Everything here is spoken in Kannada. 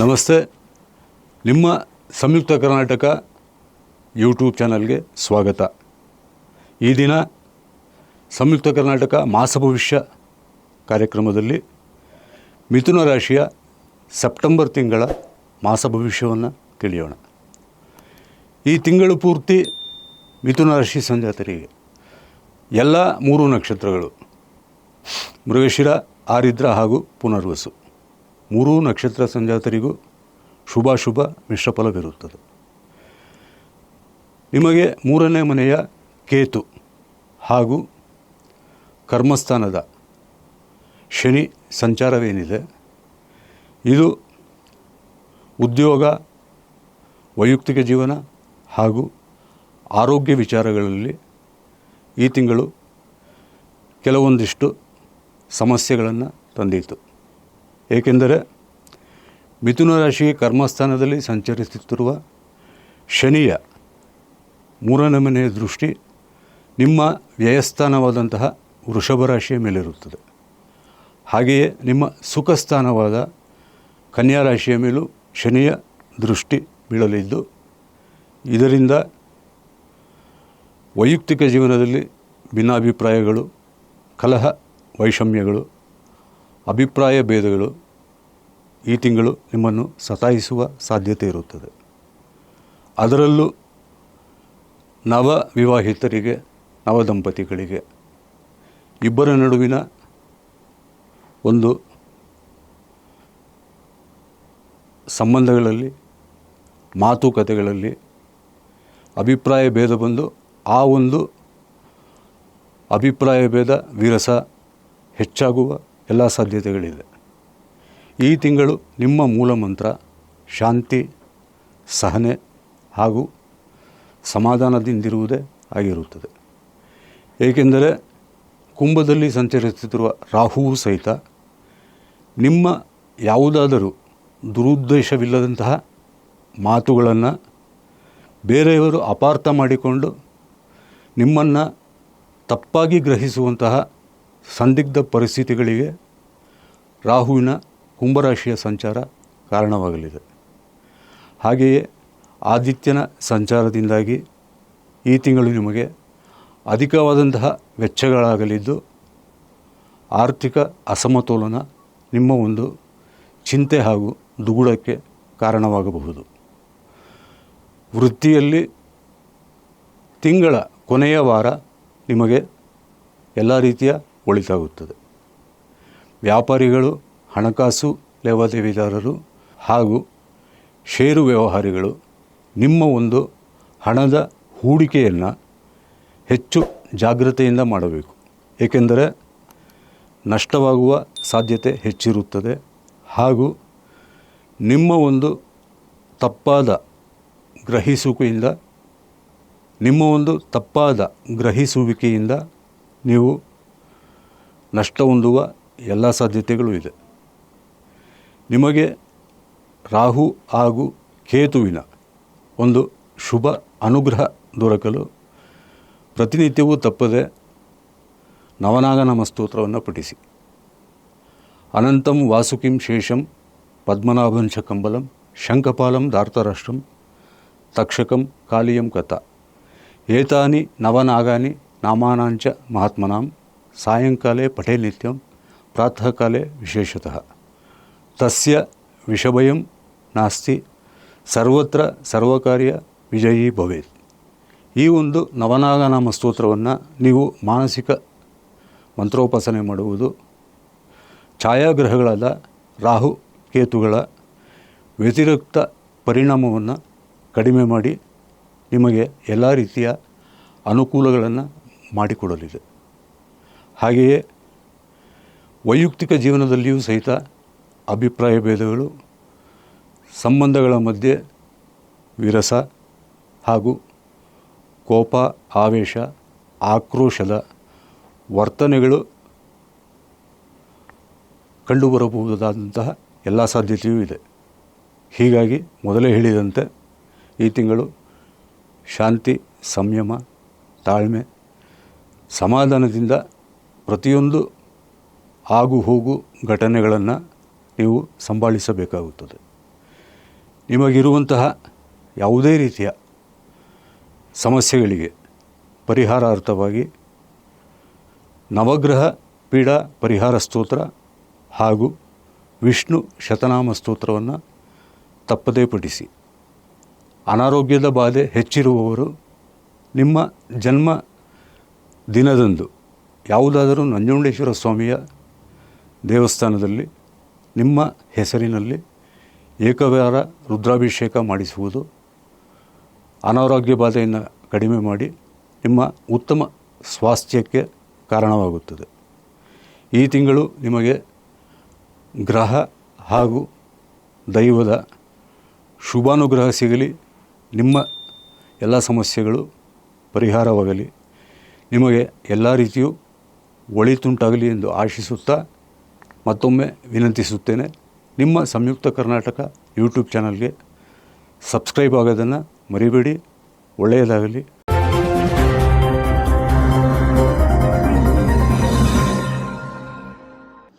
ನಮಸ್ತೆ. ನಿಮ್ಮ ಸಂಯುಕ್ತ ಕರ್ನಾಟಕ ಯೂಟ್ಯೂಬ್ ಚಾನಲ್ಗೆ ಸ್ವಾಗತ. ಈ ದಿನ ಸಂಯುಕ್ತ ಕರ್ನಾಟಕ ಮಾಸ ಭವಿಷ್ಯ ಕಾರ್ಯಕ್ರಮದಲ್ಲಿ ಮಿಥುನ ರಾಶಿಯ ಸೆಪ್ಟೆಂಬರ್ ತಿಂಗಳ ಮಾಸ ಭವಿಷ್ಯವನ್ನು ತಿಳಿಯೋಣ. ಈ ತಿಂಗಳು ಪೂರ್ತಿ ಮಿಥುನ ರಾಶಿ ಸಂಜಾತರಿಗೆ. ಎಲ್ಲ ಮೂರು ನಕ್ಷತ್ರಗಳು, ಮೃಗಶಿರ, ಆರಿದ್ರ ಹಾಗೂ ಪುನರ್ವಸು. ಮೂರೂ ನಕ್ಷತ್ರ ಸಂಜಾತರಿಗೂ ಶುಭಾಶುಭ ಮಿಶ್ರಫಲವಿರುತ್ತದೆ ನಿಮಗೆ ಮೂರನೇ ಮನೆಯ ಕೇತು ಹಾಗೂ ಕರ್ಮಸ್ಥಾನದ ಶನಿ ಸಂಚಾರವೇನಿದೆ? ಇದು ಉದ್ಯೋಗ, ವೈಯಕ್ತಿಕ ಜೀವನ ಹಾಗೂ ಆರೋಗ್ಯ ವಿಚಾರಗಳಲ್ಲಿ ಈ ತಿಂಗಳು ಕೆಲವೊಂದಿಷ್ಟು ಸಮಸ್ಯೆಗಳನ್ನು ತಂದಿತು ಏಕೆಂದರೆ ಮಿಥುನ ರಾಶಿ ಕರ್ಮಸ್ಥಾನದಲ್ಲಿ ಸಂಚರಿಸುತ್ತಿರುವ ಶನಿಯ ಮೂರನೇ ಮನೆಯ ದೃಷ್ಟಿ ನಿಮ್ಮ ವ್ಯಯಸ್ಥಾನವಾದಂತಹ ವೃಷಭ ರಾಶಿಯ ಮೇಲಿರುತ್ತದೆ. ಹಾಗೆಯೇ ನಿಮ್ಮ ಸುಖಸ್ಥಾನವಾದ ಕನ್ಯಾ ರಾಶಿಯ ಮೇಲೂ ಶನಿಯ ದೃಷ್ಟಿ ಬೀಳಲಿದ್ದು, ಇದರಿಂದ ವೈಯಕ್ತಿಕ ಜೀವನದಲ್ಲಿ ಭಿನ್ನಾಭಿಪ್ರಾಯಗಳು, ಕಲಹ, ವೈಷಮ್ಯಗಳು ಅಭಿಪ್ರಾಯ ಭೇದಗಳು ಈ ತಿಂಗಳು ನಿಮ್ಮನ್ನು ಸತಾಯಿಸುವ ಸಾಧ್ಯತೆ ಇರುತ್ತದೆ. ಅದರಲ್ಲೂ ನವ ವಿವಾಹಿತರಿಗೆ, ನವ ದಂಪತಿಗಳಿಗೆ ಇಬ್ಬರ ನಡುವಿನ ಒಂದು ಸಂಬಂಧಗಳಲ್ಲಿ, ಮಾತುಕತೆಗಳಲ್ಲಿ ಅಭಿಪ್ರಾಯ ಭೇದ ಬಂದು ಆ ಒಂದು ಅಭಿಪ್ರಾಯ ಭೇದ ವಿರಸ ಹೆಚ್ಚಾಗುವ ಎಲ್ಲ ಸಾಧ್ಯತೆಗಳಿದೆ. ಈ ತಿಂಗಳು ನಿಮ್ಮ ಮೂಲ ಮಂತ್ರ, ಶಾಂತಿ, ಸಹನೆ ಹಾಗೂ ಸಮಾಧಾನದಿಂದಿರುವುದೇ ಆಗಿರುತ್ತದೆ. ಏಕೆಂದರೆ ಕುಂಭದಲ್ಲಿ ಸಂಚರಿಸುತ್ತಿರುವ ರಾಹುವು ಸಹಿತ ನಿಮ್ಮ ಯಾವುದಾದರೂ ದುರುದ್ದೇಶವಿಲ್ಲದಂತಹ ಮಾತುಗಳನ್ನು ಬೇರೆಯವರು ಅಪಾರ್ಥ ಮಾಡಿಕೊಂಡು ನಿಮ್ಮನ್ನು ತಪ್ಪಾಗಿ ಗ್ರಹಿಸುವಂತಹ ಸಂದಿಗ್ಧ ಪರಿಸ್ಥಿತಿಗಳಿಗೆ ರಾಹುವಿನ ಕುಂಭರಾಶಿಯ ಸಂಚಾರ ಕಾರಣವಾಗಲಿದೆ. ಹಾಗೆಯೇ ಆದಿತ್ಯನ ಸಂಚಾರದಿಂದಾಗಿ ಈ ತಿಂಗಳು ನಿಮಗೆ ಅಧಿಕವಾದಂತಹ ವೆಚ್ಚಗಳಾಗಲಿದ್ದು, ಆರ್ಥಿಕ ಅಸಮತೋಲನ ನಿಮ್ಮ ಒಂದು ಚಿಂತೆ ಹಾಗೂ ದುಗುಡಕ್ಕೆ ಕಾರಣವಾಗಬಹುದು. ವೃತ್ತಿಯಲ್ಲಿ ತಿಂಗಳ ಕೊನೆಯ ವಾರ ನಿಮಗೆ ಎಲ್ಲ ರೀತಿಯ ಒಳಿತಾಗುತ್ತದೆ ವ್ಯಾಪಾರಿಗಳು, ಹಣಕಾಸು ಲೇವಾದೇವಿದಾರರು ಹಾಗೂ ಷೇರು ವ್ಯವಹಾರಿಗಳು ನಿಮ್ಮ ಒಂದು ಹಣದ ಹೂಡಿಕೆಯನ್ನು ಹೆಚ್ಚು ಜಾಗ್ರತೆಯಿಂದ ಮಾಡಬೇಕು. ಏಕೆಂದರೆ ನಷ್ಟವಾಗುವ ಸಾಧ್ಯತೆ ಹೆಚ್ಚಿರುತ್ತದೆ ಹಾಗೂ ನಿಮ್ಮ ಒಂದು ತಪ್ಪಾದ ಗ್ರಹಿಸುವಿಕೆಯಿಂದ, ನಿಮ್ಮ ಒಂದು ತಪ್ಪಾದ ಗ್ರಹಿಸುವಿಕೆಯಿಂದ ನೀವು ನಷ್ಟ ಹೊಂದುವ ಎಲ್ಲ ಸಾಧ್ಯತೆಗಳು ಇದೆ. ನಿಮಗೆ ರಾಹು ಹಾಗೂ ಕೇತುವಿನ ಒಂದು ಶುಭ ಅನುಗ್ರಹ ದೊರಕಲು ಪ್ರತಿನಿತ್ಯವೂ ತಪ್ಪದೆ ನವನಾಗನಾಮ ಸ್ತೋತ್ರವನ್ನು ಪಠಿಸಿ. ಅನಂತಂ ವಾಸುಕಿಂ ಶೇಷಂ ಪದ್ಮನಾಭಂಶ ಕಂಬಲಂ ಶಂಖಪಾಲಂ ದಾರ್ತರಾಷ್ಟ್ರಂ ತಕ್ಷಕಂ ಕಾಲಿಯಂ ಕಥಾ. ಏತಾನಿ ನವನಾಗಾನಿ ನಾಮಾನಾಂಚ ಮಹಾತ್ಮನಾಂ. ಸಾಯಂಕಾಲೇ ಪಠೇ ನಿತ್ಯಂ ಕಾಲೇ ವಿಶೇಷತಃ. ತಸ್ಯ ವಿಷಭಯಂ ನಾಸ್ತಿ, ಸರ್ವತ್ರ ಸರ್ವಕಾರ್ಯ ವಿಜಯೀ ಭವೇತ್. ಈ ಒಂದು ನವನಾಗನಾಮ ಸ್ತೋತ್ರವನ್ನು ನೀವು ಮಾನಸಿಕ ಮಂತ್ರೋಪಾಸನೆ ಮಾಡುವುದು, ಛಾಯಾಗ್ರಹಗಳಾದ ರಾಹು ಕೇತುಗಳ ವ್ಯತಿರಿಕ್ತ ಪರಿಣಾಮವನ್ನು ಕಡಿಮೆ ಮಾಡಿ ನಿಮಗೆ ಎಲ್ಲ ರೀತಿಯ ಅನುಕೂಲಗಳನ್ನು ಮಾಡಿಕೊಡಲಿದೆ. ಹಾಗೆಯೇ ವೈಯಕ್ತಿಕ ಜೀವನದಲ್ಲಿಯೂ ಸಹಿತ ಅಭಿಪ್ರಾಯ ಭೇದಗಳು, ಸಂಬಂಧಗಳ ಮಧ್ಯೆ ವಿರಸ ಹಾಗೂ ಕೋಪ, ಆವೇಶ, ಆಕ್ರೋಶದ ವರ್ತನೆಗಳು ಕಂಡುಬರಬಹುದಾದಂತಹ ಎಲ್ಲ ಸಾಧ್ಯತೆಯೂ ಇದೆ. ಹೀಗಾಗಿ ಮೊದಲೇ ಹೇಳಿದಂತೆ ಈ ತಿಂಗಳು ಶಾಂತಿ, ಸಂಯಮ, ತಾಳ್ಮೆ, ಸಮಾಧಾನದಿಂದ ಪ್ರತಿಯೊಂದು ಆಗು ಹೋಗು ಘಟನೆಗಳನ್ನು ನೀವು ಸಂಭಾಳಿಸಬೇಕಾಗುತ್ತದೆ. ನಿಮಗಿರುವಂತಹ ಯಾವುದೇ ರೀತಿಯ ಸಮಸ್ಯೆಗಳಿಗೆ ಪರಿಹಾರಾರ್ಥವಾಗಿ ನವಗ್ರಹ ಪೀಡಾ ಪರಿಹಾರ ಸ್ತೋತ್ರ ಹಾಗೂ ವಿಷ್ಣು ಶತನಾಮ ಸ್ತೋತ್ರವನ್ನು ತಪ್ಪದೇ ಪಠಿಸಿ. ಅನಾರೋಗ್ಯದ ಬಾಧೆ ಹೆಚ್ಚಿರುವವರು ನಿಮ್ಮ ಜನ್ಮ ದಿನದಂದು ಯಾವುದಾದರೂ ನಂಜುಂಡೇಶ್ವರ ಸ್ವಾಮಿಯ ದೇವಸ್ಥಾನದಲ್ಲಿ, ನಿಮ್ಮ ಹೆಸರಿನಲ್ಲಿ ಏಕವಾರ ರುದ್ರಾಭಿಷೇಕ ಮಾಡಿಸುವುದು ಅನಾರೋಗ್ಯ ಬಾಧೆಯನ್ನು ಕಡಿಮೆ ಮಾಡಿ ನಿಮ್ಮ ಉತ್ತಮ ಸ್ವಾಸ್ಥ್ಯಕ್ಕೆ ಕಾರಣವಾಗುತ್ತದೆ. ಈ ತಿಂಗಳು ನಿಮಗೆ ಗ್ರಹ ಹಾಗೂ ದೈವದ ಶುಭಾನುಗ್ರಹ ಸಿಗಲಿ. ನಿಮ್ಮ ಎಲ್ಲ ಸಮಸ್ಯೆಗಳು ಪರಿಹಾರವಾಗಲಿ. ನಿಮಗೆ ಎಲ್ಲ ರೀತಿಯೂ ಒಳಿತುಂಟಾಗಲಿ ಎಂದು ಆಶಿಸುತ್ತಾ ಮತ್ತೊಮ್ಮೆ ವಿನಂತಿಸುತ್ತೇನೆ ನಿಮ್ಮ ಸಂಯುಕ್ತ ಕರ್ನಾಟಕ ಯೂಟ್ಯೂಬ್ ಚಾನಲ್ಗೆ ಸಬ್ಸ್ಕ್ರೈಬ್ ಆಗೋದನ್ನು ಮರಿಬೇಡಿ ಒಳ್ಳೆಯದಾಗಲಿ.